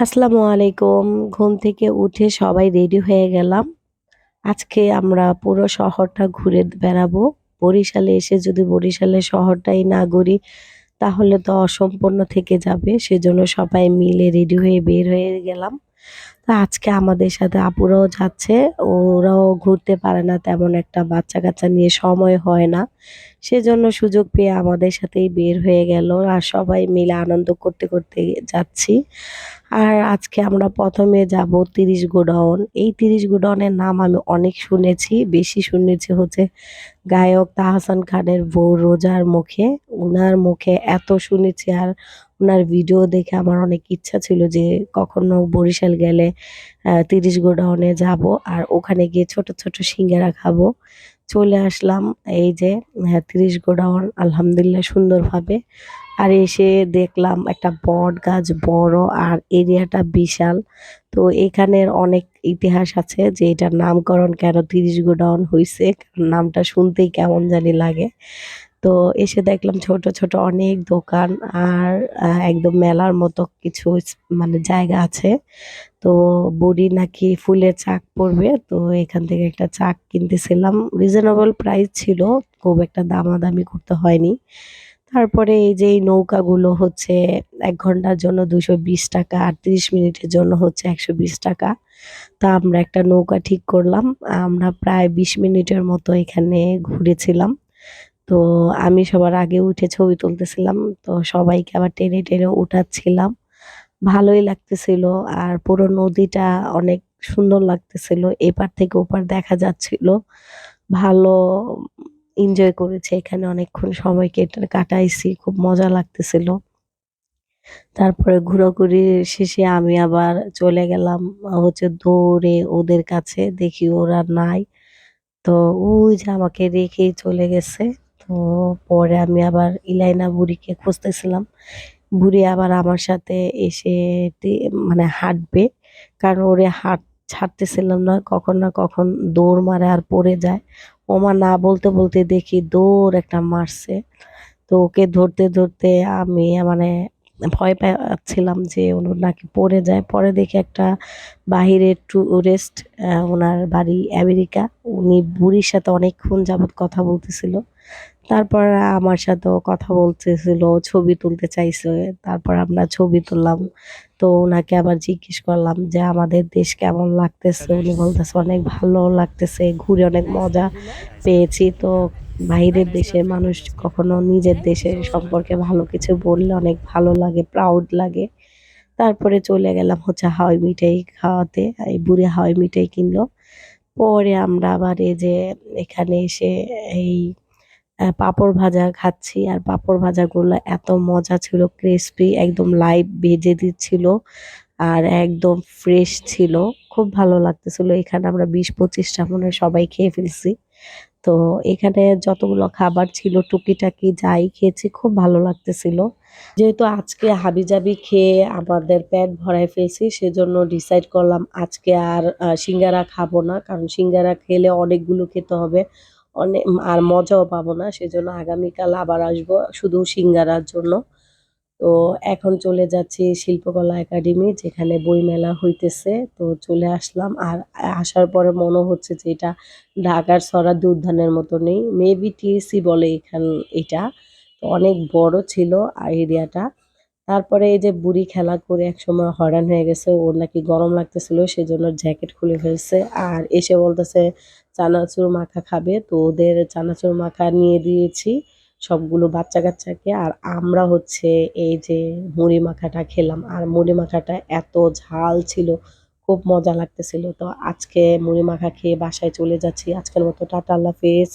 আসসালামু আলাইকুম। ঘুম থেকে উঠে সবাই রেডি হয়ে গেলাম। আজকে আমরা পুরো শহরটা ঘুরে বেড়াবো। বরিশালে এসে যদি বরিশালে শহরটাই না ঘুরি, তাহলে তো অসম্পূর্ণ থেকে যাবে। সেজন্য সবাই মিলে রেডি হয়ে বের হয়ে গেলাম। তো আজকে আমাদের সাথে আপুরাও যাচ্ছে, ওরাও ঘুরতে পারে না তেমন একটা বাচ্চা কাচ্চা নিয়ে সময় হয় না। সেজন্য সুযোগ পেয়ে আমাদের সাথেই বের হয়ে গেল আর সবাই মিলে আনন্দ করতে করতে যাচ্ছি। আর আজকে আমরা প্রথমে যাব তিরিশ গোডাউন। এই তিরিশ গোডাউনের নাম আমি অনেক শুনেছি, বেশি শুনেছি হচ্ছে গায়ক তাহসান খানের বউ রোজার মুখে। উনার মুখে এত শুনেছি আর উনার ভিডিও দেখে আমার অনেক ইচ্ছা ছিল যে কখনো বরিশাল গেলে তিরিশ গোডাউনে যাব আর ওখানে গিয়ে ছোট ছোট সিঙ্গারা খাব। চলে আসলাম এই যে হ্যাঁ, তিরিশ গোডাউন আলহামদুলিল্লাহ সুন্দরভাবে। আর এসে দেখলাম একটা বট গাছ বড় আর এরিয়াটা বিশাল। তো এখানের অনেক ইতিহাস আছে যে এটার নামকরণ কেন তিরিশ গোডাউন হয়েছে নামটা শুনতেই কেমন জানি লাগে। তো এসে দেখলাম ছোট ছোট অনেক দোকান আর একদম মেলার মতো কিছু মানে জায়গা আছে। তো বুড়ি নাকি ফুলের চাক পরবে, তো এখান থেকে একটা চাক কিনতেছিলাম। রিজনেবল প্রাইস ছিল, খুব একটা দামাদামি করতে হয়নি। তারপরে এই যে এই নৌকাগুলো হচ্ছে এক ঘণ্টার জন্য দুশো বিশ টাকা, আর তিরিশ মিনিটের জন্য হচ্ছে একশো বিশ টাকা। তা আমরা একটা নৌকা ঠিক করলাম, আমরা প্রায় বিশ মিনিটের মতো এখানে ঘুরেছিলাম। তো আমি সবার আগে উঠে ছবি তুলতেছিলাম, তো সবাইকে আবার টেনে টেনে উঠাচ্ছিলাম। ভালোই লাগতেছিল আর পুরো নদীটা অনেক সুন্দর লাগতেছিল, এপার থেকে ওপার দেখা যাচ্ছিল। ভালো এনজয় করেছে এখানে অনেকক্ষণ সময় কেটে কাটাইছি, খুব মজা লাগতেছিল। তারপরে ঘোরাঘুরি শেষে আমি আবার চলে গেলাম হচ্ছে দৌড়ে ওদের কাছে, দেখি ওরা নাই। তো ওই যে আমাকে রেখেই চলে গেছে। তো পরে আমি আবার ইলাইনা বুড়িকে খুঁজতেছিলাম। বুড়ি আবার আমার সাথে এসে মানে হাঁটবে। কারণ ওরে হাঁট, ছাড়তেছিলাম না, কখন না কখন দৌড় মারে আর পড়ে যায়। ওমা না বলতে বলতে দেখি দৌড় একটা মারছে। তো ওকে ধরতে ধরতে আমি মানে ভয় পাচ্ছিলাম যে ও নাকি পড়ে যায়। পরে দেখে একটা বাহিরের টুরিস্ট ওনার বাড়ি আমেরিকা। উনি বুড়ির সাথে অনেকক্ষণ যাবৎ কথা বলতেছিল। তারপর আমার সাথেও কথা বলতেছিল, ছবি তুলতে চাইছে। তারপর আমরা ছবি তুললাম। তো ওনাকে আবার জিজ্ঞেস করলাম যে, আমাদের দেশ কেমন লাগতেছে? উনি বলতেছে, অনেক ভালো লাগতেছে, ঘুরে অনেক মজা পেয়েছি। তো বাইরের দেশের মানুষ কখনো নিজের দেশের সম্পর্কে ভালো কিছু বললে অনেক ভালো লাগে প্রাউড লাগে। তারপরে চলে গেলাম হচ্ছে হাওয়াই মিঠাই খাওয়াতে, এই বুড়ি হাওয়াই মিঠাই কিনলো। পরে আমরা আবার এই যে এখানে এসে এই পাঁপড় ভাজা খাচ্ছি। আর পাঁপড় ভাজাগুলো এত মজা ছিল ক্রিস্পি একদম লাইভ ভেজে দিচ্ছিল। আর একদম ফ্রেশ ছিল। খুব ভালো লাগতেছিল। এখানে আমরা বিশ পঁচিশটা মনে সবাই খেয়ে ফেলছি। তো এখানে যতগুলো খাবার ছিল, টুকিটাকি যাই খেয়েছি, খুব ভালো লাগতেছিল। যেহেতু আজকে হাবিজাবি খেয়ে আমাদের পেট ভরায় ফেলছি, সেজন্য ডিসাইড করলাম আজকে আর সিঙ্গারা খাব না, কারণ সিঙ্গারা খেলে অনেকগুলো খেতে হবে, অনেক, আর মজাও পাবো না, সেজন্য আগামীকাল আবার আসব শুধু সিঙ্গারার জন্য। তো এখন চলে যাচ্ছি শিল্পকলা একাডেমি, যেখানে বইমেলা হইতেছে। তো চলে আসলাম আর আসার পরে মনে হচ্ছে যে এটা ঢাকার সরা দুর্ধানের মতো নেই। মেবি টিএসসি বলে এখান, এটা। তো অনেক বড় ছিল এরিয়াটা তারপরে এই যে বুড়ি খেলা করে একসময় হয়রান হয়ে গেছে, ওর নাকি গরম লাগতেছিল, সেজন্য জ্যাকেট খুলে ফেলছে। আর এসে বলতেছে, চানাচুর মাখা খাবে। তো ওদের চানাচুর মাখা নিয়ে দিয়েছি। সবগুলো বাচ্চা কাচ্চাকে আর আমরা হচ্ছে এই যে মুড়ি মাখাটা খেলাম। আর মুড়ি মাখাটা এত ঝাল ছিল, খুব মজা লাগতেছিল। তো আজকে মুড়ি মাখা খেয়ে বাসায় চলে যাচ্ছি। আজকের মতো টাটা, আল্লাহ হাফেজ।